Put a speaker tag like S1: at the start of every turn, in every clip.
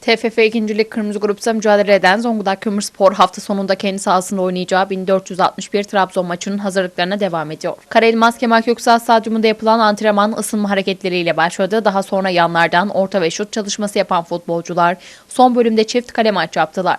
S1: TFF 2. Lig Kırmızı Grup'ta mücadele eden Zonguldak Kömürspor hafta sonunda kendi sahasında oynayacağı 1461 Trabzon maçının hazırlıklarına devam ediyor. Karaelmaz Kemal Köksal Stadyumunda yapılan antrenman ısınma hareketleriyle başladı. Daha sonra yanlardan orta ve şut çalışması yapan futbolcular son bölümde çift kale maç yaptılar.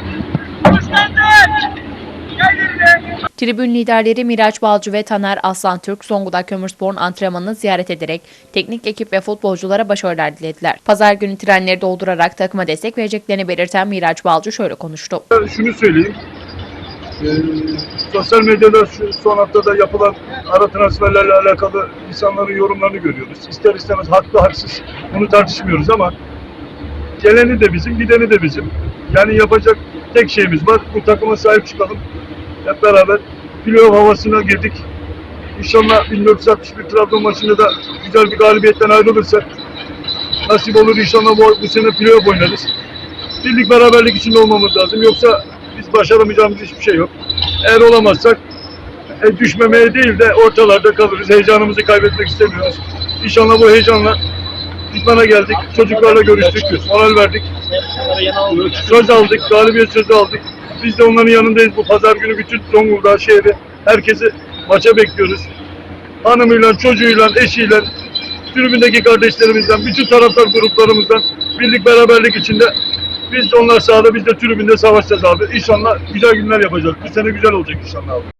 S1: Tribün liderleri Miraç Balcı ve Taner Aslan Türk Zonguldak Kömürspor'un antrenmanını ziyaret ederek teknik ekip ve futbolculara başarılar dilediler. Pazar günü trenleri doldurarak takıma destek vereceklerini belirten Miraç Balcı şöyle konuştu.
S2: şunu söyleyeyim. Ee, sosyal medyada şu son haftada yapılan ara transferlerle alakalı insanların yorumlarını görüyoruz. İster istemez haklı haksız bunu tartışmıyoruz ama geleni de bizim, gideni de bizim. Yani yapacak tek şeyimiz var. Bu takıma sahip çıkalım. Hep beraber playoff havasına girdik. İnşallah 1461 Trabzon maçında da güzel bir galibiyetten ayrılırsak nasip olur inşallah bu, bu sene playoff oynarız. Birlik beraberlik içinde olmamız lazım. Yoksa biz başaramayacağımız hiçbir şey yok. Eğer olamazsak e, düşmemeye değil de ortalarda kalırız. Heyecanımızı kaybetmek istemiyoruz. İnşallah bu heyecanla İdman'a geldik. Çocuklarla görüştük. Moral verdik. Söz aldık. Galibiyet sözü aldık. Biz de onların yanındayız. Bu pazar günü bütün Zonguldak şehri herkesi maça bekliyoruz. Hanımıyla, çocuğuyla, eşiyle, tribündeki kardeşlerimizden, bütün taraftar gruplarımızdan birlik beraberlik içinde biz de onlar sahada, biz de tribünde savaşacağız abi. İnşallah güzel günler yapacağız. Bu sene güzel olacak inşallah abi.